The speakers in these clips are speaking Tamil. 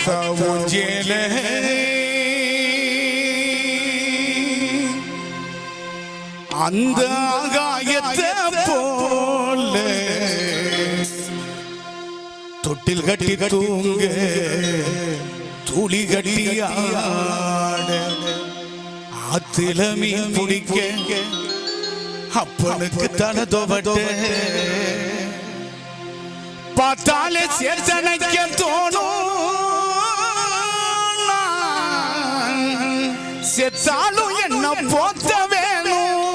அத்தா அந்த ஆகாயத்தை போல. தொட்டில் கட்டி தூங்க. துளி கட்டி ஆட. ஆத்தில மீன் பிடிக்க. அப்பனுக்கு தலை தோபட்டு பார்த்தாலே சேர்த்தனைக்க தோணும். செத்தாலும் என்ன போத்த வேணும்?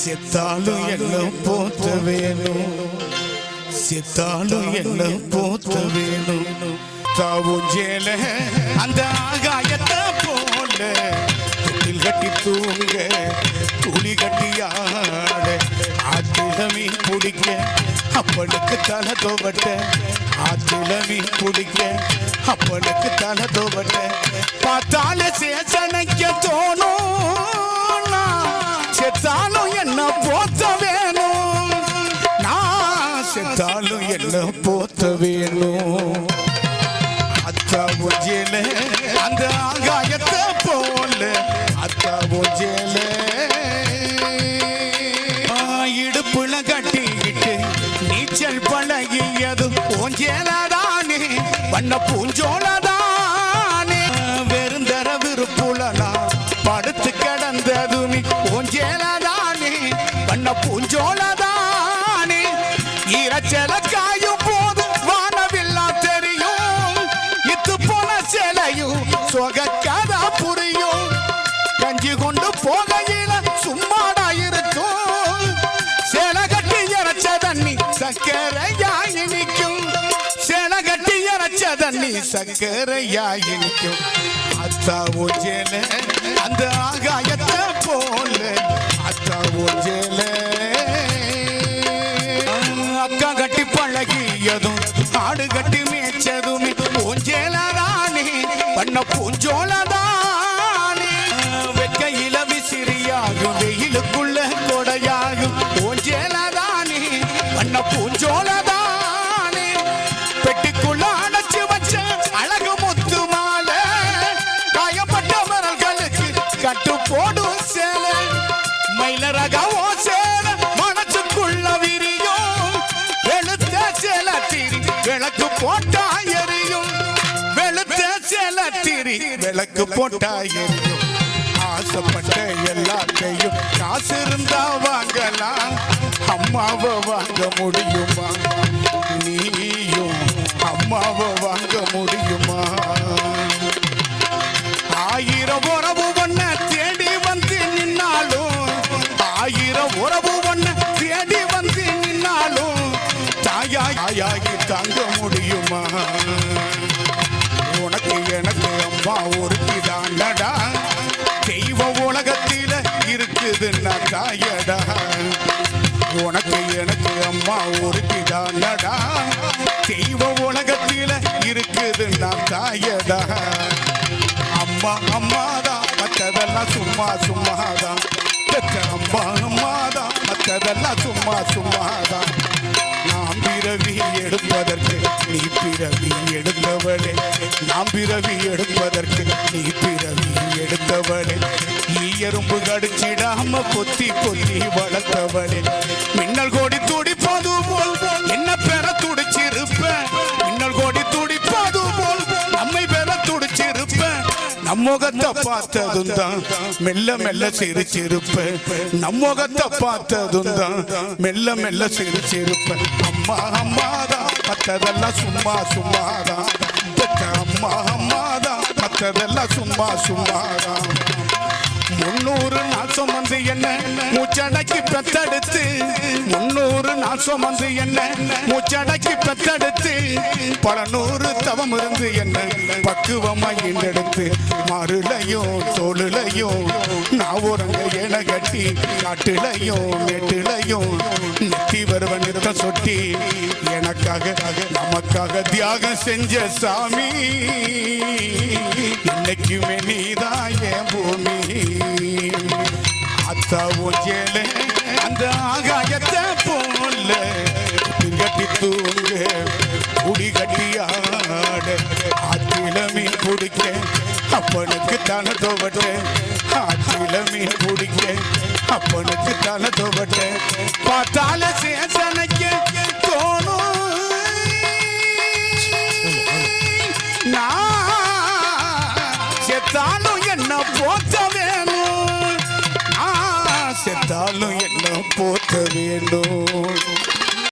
செத்தாலும் என்ன போத்த வேணும்? செத்தாலும் என்ன போத்த வேணும்? தாவுஞ்சேல அந்த ஆகாயத்தை போல தொட்டில் கட்டி தூங்க துளி கட்டியாட ஆட ஆத்தில மீன் பிடிக்க அப்பனுக்கு தலை தோவட்ட ஆத்தில குடிக்க அப்பனுக்கு தலை தோவட்ட. பார்த்தால சேசனைக்க தோணும் செத்தாலும் என்ன போத்த வேணும்? நான் செத்தாலும் என்ன போத்த வேணும்? அத்தா ஒஜேல அந்த ஆகாயத்தை போல. அத்தா ஒஜேல வண்ண பூஞ்சோலதானே வெறுந்தர விருப்புலனா படுத்து கிடந்ததுமி பூஞ்சேலதானே வண்ண பூஞ்சோலதானே இரச்சல காயும் போது வானவில்லா தெரியும். இத்து போன சிலையும் சொகக்கதா புரியும். கஞ்சி கொண்டு போகையும் தண்ணி சக்கரையாய் நிற்கும். அத்தா ஒஜேல அந்த ஆகாயத்தை போல. அத்தா ஒஜேல அக்கா கட்டி பழகியதும் ஆடு கட்டி மேய்ச்சதும். பூஞ்சேலதானே பண்ண பூஞ்சோலதானே விளக்கு போட்டா எரியும். வெளுத்த சேலை திரி விளக்கு போட்டா எரியும். ஆசைப்பட்ட எல்லாத்தையும் காசு இருந்தா வாங்கலாம். அம்மாவை வாங்க முடியும். தாயாய் தாங்க முடியுமா? உனக்கு எனக்கு அம்மா ஒரு நடா தெய்வ உலகத்தில இருக்குதுன்னா தாயடா உனக்கு எனக்கு அம்மா ஒரு நடா தெய்வ உலகத்தில இருக்குதுன்னா தாயடா அம்மா அம்மாதான் மற்றதெல்லாம் சும்மா சும்மாதான். பெற்ற அம்மா மற்றதெல்லாம் சும்மா சும்மாதான் நாம் பிறவி எடுப்பதற்கு நீ பிறவி எடுத்தவளே நாம் பிறவி எடுப்பதற்கு நீ பிறவி எடுத்தவளே. நீ எறும்பு கடிச்சிடாம பொத்தி பொத்தி வளர்த்தவளே முகத்தை பார்த்ததும் தான் மெல்ல மெல்ல சிரிச்சிருப்ப நம் முகத்தை பார்த்ததும் தான் மெல்ல மெல்ல சிரிச்சிருப்ப அம்மா அம்மாதான் மற்றதெல்லாம் சும்மா சும்மாதான் பெற்ற அம்மா அம்மாதான் மற்றதெல்லாம் சும்மா சும்மாதான் முன்னூறு நாள் சுமந்து என்ன மூச்சடக்கி பெத்தெடுத்து முன்னூறு நான் சுமந்து என்ன? மூச்சடக்கி பெத்தெடுத்து பல நூறு தவம் இருந்து என்ன? பக்குவமாய் எடுத்து மறுலையும் தோளுலையும் நான் உறங்க என கட்டி காட்டுலையும் நெட்டுலையும் நெத்தி வருவன் நிறுத்த சொட்டி எனக்காக நமக்காக தியாகம் செஞ்ச சாமி. இன்னைக்குமே நீதான் என் பூமி. அத்தாவும் ஊஞ்சேல அப்பனுக்கு தானே துவட்ட. ஆற்றில மீன் பிடிக்க. அப்பனுக்கு தானே துவட்ட. பார்த்தால சேசனைக்கு தோணும். நான் செத்தாலும் என்ன போத்த வேணும்? நான் செத்தாலும் என்ன போத்த வேண்டும்